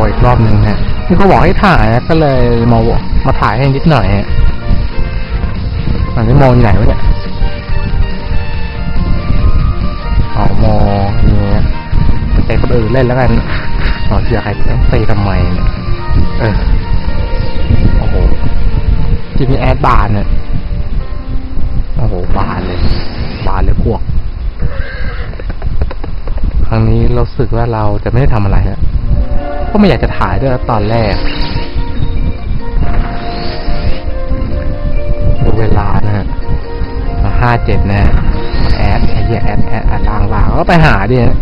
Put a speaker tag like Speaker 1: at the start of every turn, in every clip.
Speaker 1: วอีกรอบหนึ่งฮะนี่เขาบอกให้ถ่ายนะก็เลยมามาถ่ายให้นิดหน่อยฮะมันไม่มองอยู่ไหนวะเนี่ยเอามองอย่เงี้ยไปเตะคนอื่นเล่นแล้วกันอ๋อเชียใครต้องตีทำไมเนี่ยเออโอ้โหที่มีแอดบานเนี่ยโอ้โหบานเลย บานเลยพวก ครั้งนี้เราสึกว่าเราจะไม่ได้ทำอะไรฮะ ก็ไม่อยากจะถ่ายด้วยตอนแรกดูเวลานะฮะห้าเจ็ดนะแอดไอ้เหี้ยแอดแอดแอดล่างล่างก็ไปหาดิฮะ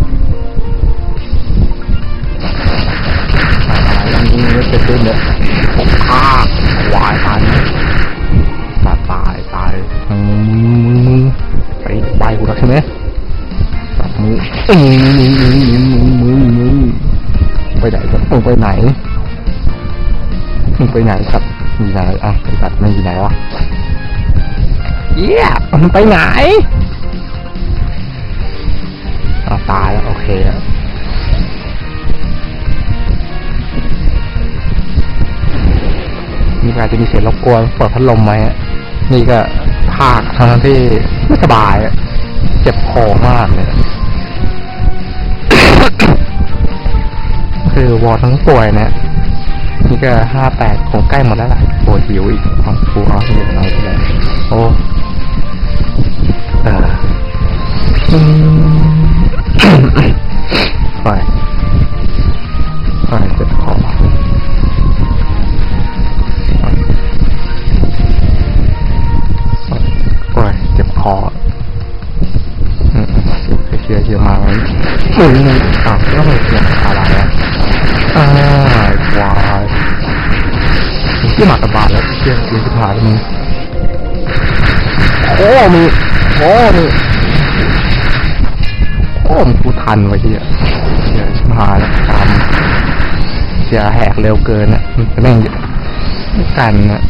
Speaker 1: อะไรอย่างนี้จะขึ้นเนี่ยผมฆ่าวายตายตายตายตายมึงมึงไปไปกูแล้วใช่ไหมจับมือ ไปไหนกันมึงไปไหนมึงไปไหนครับมีไหนอะไอ้สัตว์ไม่อยู่ไหนวะเยี่ยมันไปไหนอะตายแล้วโอเคแล้วนี่อาจจะมีเสียงรบกวนเปิดพัดลมไหมอะนี่ก็ภาคทั้งที่ไม่สบายอะเจ็บคอมากเลย คือวอทั้งป่วยเนะนี่ก็ห้าแปดคงใกล้หมดแล้วล่ะปวดหิวอีกเอาฟูเอาที่เอาที่ไหนโอ้เอออืมไปไปเจ็บคอโอ้ยเจ็บคออืมเชียร์เชียร์มาเลยมึงมึงอ้าวแล้วมัน ที่หมากระบาดแล้วเชียร์ยิงขึ้นมาแล้มึงโอ้มีโอ้มีโอ้มีกูทันไว้เชียเชียร์ชิบหายแล้วตามเชียแหกเร็วเกินอะมันแม่งไม่กันอะ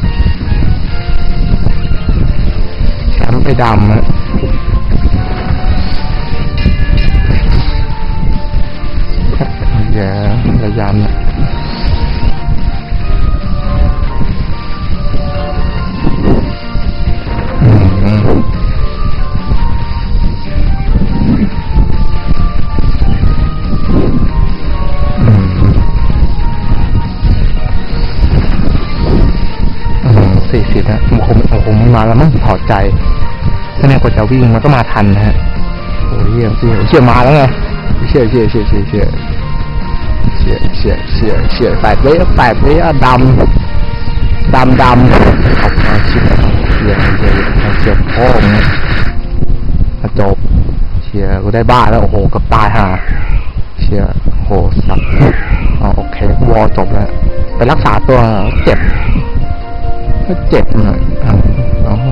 Speaker 1: แชมป์ไปดำอะ สี่สิบนะมันคงมันคงไม่มาแล้วมั้งถอดใจ ถ้าเนี่ยกว่าจะวิ่งมันก็มาทันนะฮะโอ้ยเยี่ยมเยี่ยมเชี่ยมาแล้วไงเชี่ยเชี่ยเชี่ยเชี่ยเชี่ยเชี่ยเชี่ยเชี่ยเชี่ยแปดวิแปดวิอะดำดำดำเอามาเชี่ยเชี่ยเชี่ยเชี่ยพ่อมึงอะจบเชี่ยกูได้บ้าแล้วโอ้โหเกับตายห่าเชี่ยโหสัตว์อ๋อโอเควอจบแล้วไปรักษาตัวเจ็บ ก็เจ็บหน่อยอะเอา